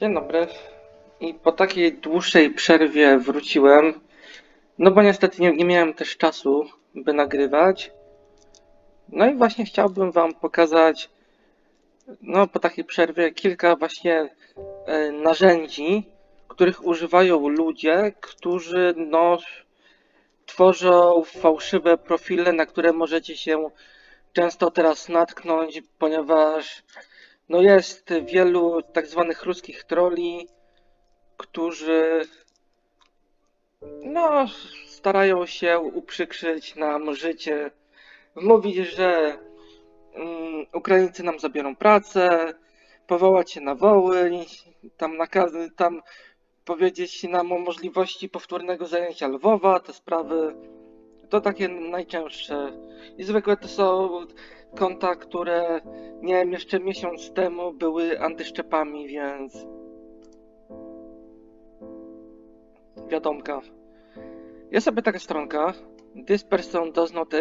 Dzień dobry. I po takiej dłuższej przerwie wróciłem. No bo niestety nie, nie miałem też czasu, by nagrywać. No i właśnie chciałbym Wam pokazać, no po takiej przerwie, kilka właśnie e, narzędzi, których używają ludzie, którzy no tworzą fałszywe profile, na które możecie się często teraz natknąć, ponieważ no jest wielu tak zwanych ruskich troli, którzy no starają się uprzykrzyć nam życie, mówić, że mm, Ukraińcy nam zabiorą pracę, powołać się na Wołyń, tam nakazy, tam powiedzieć nam o możliwości powtórnego zajęcia Lwowa, te sprawy. To takie najczęstsze. I zwykle to są konta, które wiem, jeszcze miesiąc temu były antyszczepami, więc wiadomka. Jest sobie taka stronka this person does not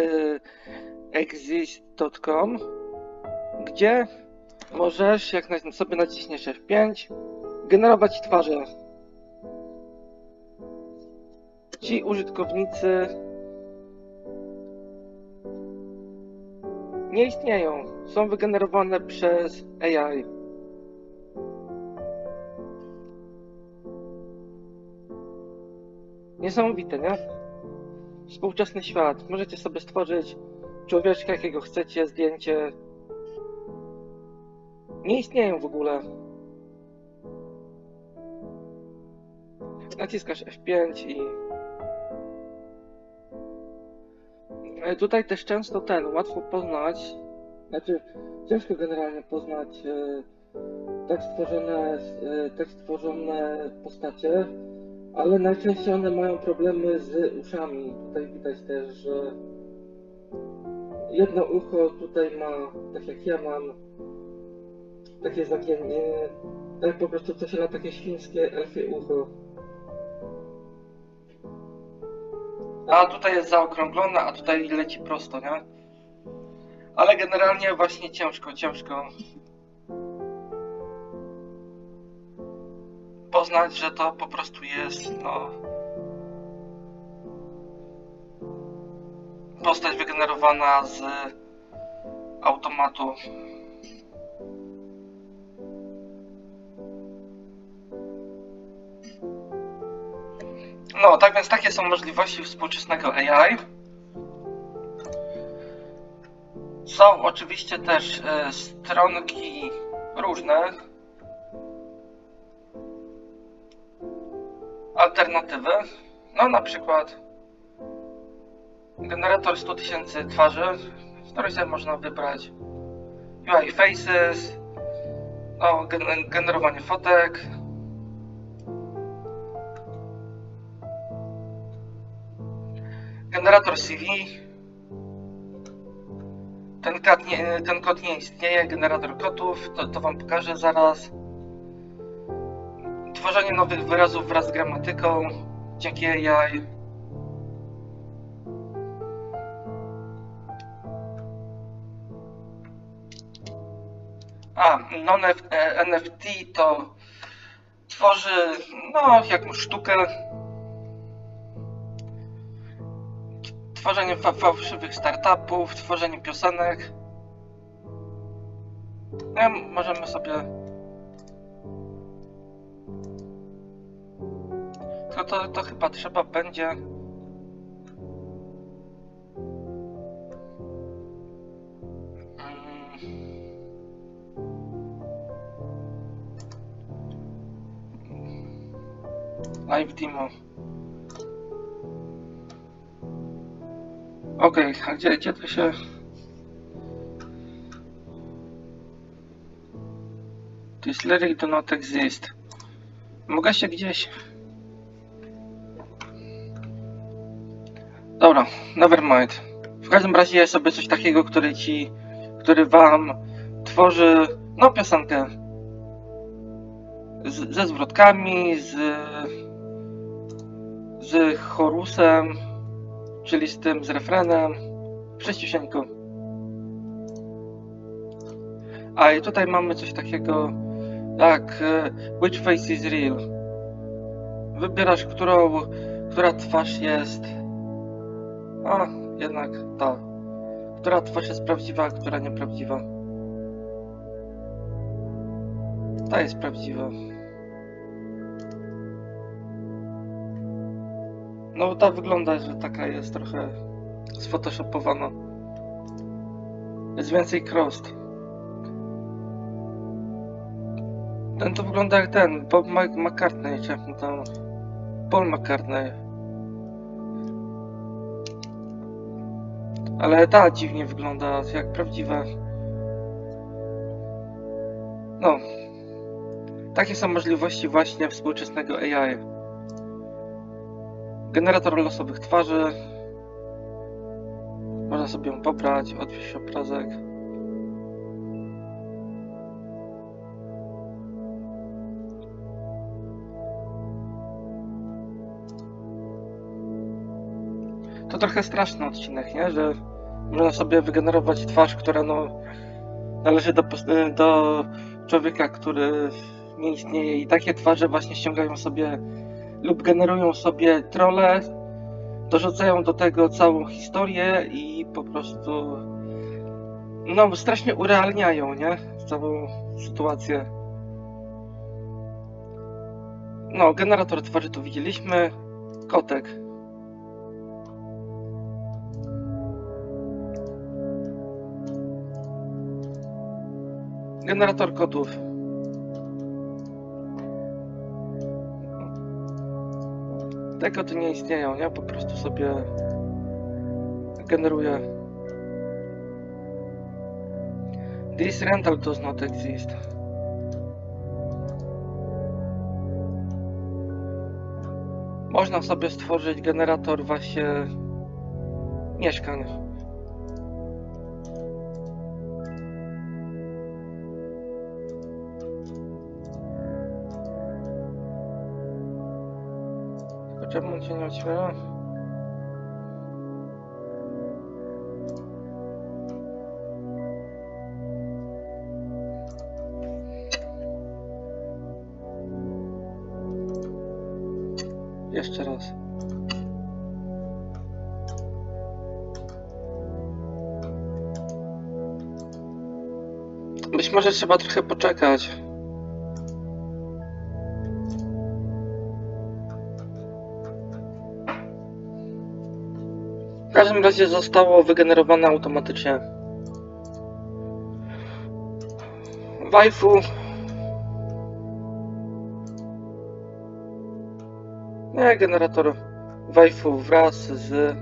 exist.com gdzie możesz, jak sobie naciśniesz F5, generować twarze. Ci użytkownicy nie istnieją. Są wygenerowane przez AI. Niesamowite, nie? Współczesny świat. Możecie sobie stworzyć człowieczka, jakiego chcecie, zdjęcie. Nie istnieją w ogóle. Naciskasz F5 i Tutaj też często ten, łatwo poznać, znaczy ciężko generalnie poznać e, tak stworzone, e, tak stworzone postacie, ale najczęściej one mają problemy z uszami. Tutaj widać też, że jedno ucho tutaj ma, tak jak ja mam, takie zagięcie, tak po prostu coś na takie świńskie elfie ucho. A tutaj jest zaokrąglone, a tutaj leci prosto, nie? Ale generalnie właśnie ciężko, ciężko poznać, że to po prostu jest, no... Postać wygenerowana z automatu. No, tak więc takie są możliwości współczesnego AI. Są oczywiście też e, stronki różne. Alternatywy. No, na przykład generator 100 tysięcy twarzy, z której sobie można wybrać UI Faces, no, gen generowanie fotek, Generator CV. Ten, kod nie, ten kod nie istnieje, generator kodów, to, to wam pokażę zaraz. Tworzenie nowych wyrazów wraz z gramatyką dzięki AI. A, non-NFT to tworzy, no, jakąś sztukę, tworzenie fa fałszywych startupów, tworzenie piosenek. No, możemy sobie. To, to, to chyba trzeba będzie. Mm. Live demo. Okej, a gdzie, gdzie to się... This lyric do not exist. Mogę się gdzieś... Dobra, never mind. W każdym razie jest sobie coś takiego, który ci... który wam tworzy... no piosenkę. Z, ze zwrotkami, z... z chorusem czyli z tym, z refrenem, prześciusieńko. A i tutaj mamy coś takiego Tak, e, which face is real? Wybierasz, którą, która twarz jest. A, jednak ta. Która twarz jest prawdziwa, a która nieprawdziwa. Ta jest prawdziwa. No, ta wygląda, że taka jest trochę sfotoshopowana. Jest więcej crossed. Ten to wygląda jak ten, Bob Mc- McCartney, czy jak tam... Paul McCartney. Ale ta dziwnie wygląda, jak prawdziwa. No. Takie są możliwości właśnie współczesnego AI. Generator losowych twarzy. Można sobie ją pobrać, odwieźć obrazek. To trochę straszny odcinek, nie? Że można sobie wygenerować twarz, która no należy do, pos- do człowieka, który nie istnieje i takie twarze właśnie ściągają sobie lub generują sobie trolle, dorzucają do tego całą historię i po prostu no strasznie urealniają, nie? Całą sytuację. No, generator twarzy tu widzieliśmy. Kotek. Generator kodów. Te kody nie istnieją, nie? Po prostu sobie generuję. This rental does not exist. Można sobie stworzyć generator właśnie mieszkań. Nie otwiera? Jeszcze raz. Być może trzeba trochę poczekać. Każdym razie zostało wygenerowane automatycznie. Waifu. Nie, generator waifu wraz z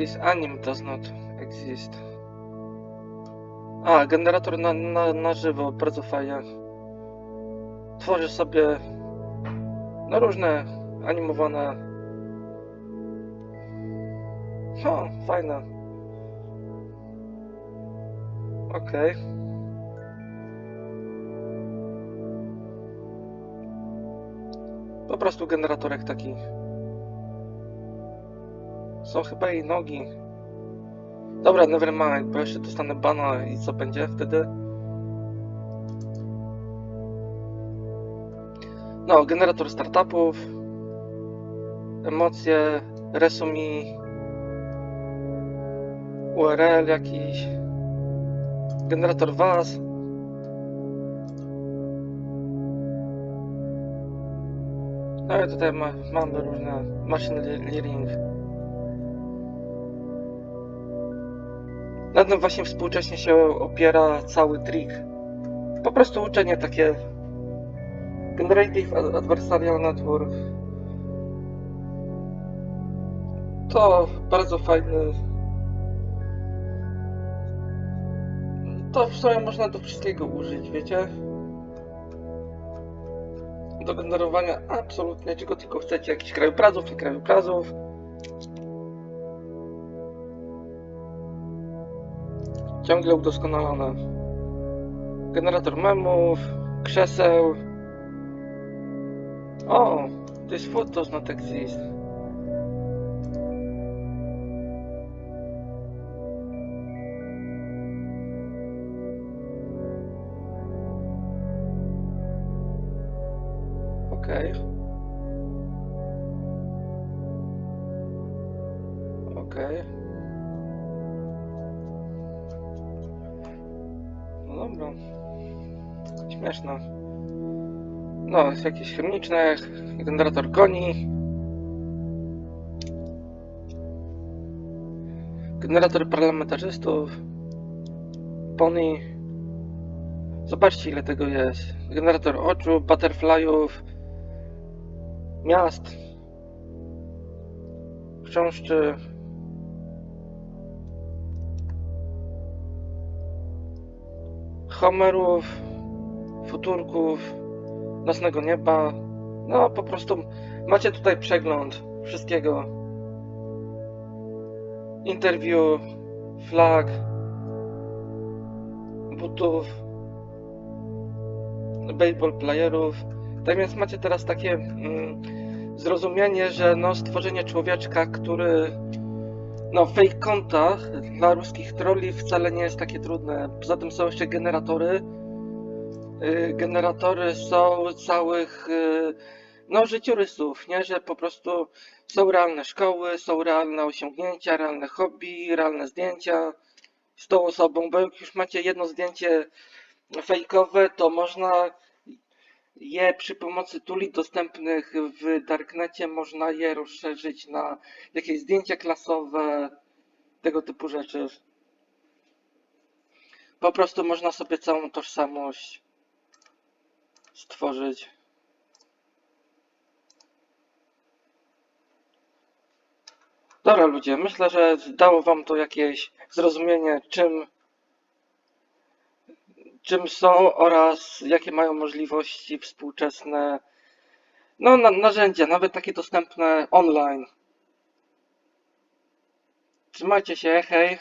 This anime does not exist. A, generator na, na, na żywo, bardzo fajnie. Tworzy sobie no różne animowane. O, fajne. Okej. Po prostu generatorek taki. Są chyba jej nogi. Dobra, nevermind, bo jeszcze dostanę bana i co będzie wtedy? No, generator startupów, emocje, resumi, URL jakiś, generator was. No i tutaj ma, mamy różne machine learning. Na tym właśnie współcześnie się opiera cały trik. Po prostu uczenie takie Generative Ad- Adversarial Network. To bardzo fajny. To w sumie można do wszystkiego użyć, wiecie? Do generowania absolutnie czego tylko chcecie, jakichś krajobrazów, nie krajobrazów. Ciągle udoskonalane. Generator memów, krzeseł. O, to jest photos not exist. No dobra. Śmieszne. No, jest jakieś chemiczne, generator koni. Generator parlamentarzystów. Pony. Zobaczcie ile tego jest. Generator oczu, butterflyów, miast, chrząszczy. Homerów, futurków, nocnego nieba. No, po prostu macie tutaj przegląd wszystkiego. Interview, flag, butów, baseball playerów. Tak więc macie teraz takie mm, zrozumienie, że no, stworzenie człowieczka, który no, fake konta dla ruskich trolli wcale nie jest takie trudne. Poza tym są jeszcze generatory. Y, Generatory są całych y, no, życiorysów, nie? Że po prostu są realne szkoły, są realne osiągnięcia, realne hobby, realne zdjęcia z tą osobą, bo jak już macie jedno zdjęcie fejkowe, to można je przy pomocy tuli dostępnych w Darknecie można je rozszerzyć na jakieś zdjęcia klasowe, tego typu rzeczy. Po prostu można sobie całą tożsamość stworzyć. Dobra ludzie, myślę, że dało wam to jakieś zrozumienie, czym, czym są oraz jakie mają możliwości współczesne no, na, narzędzia, nawet takie dostępne online. Trzymajcie się, hej.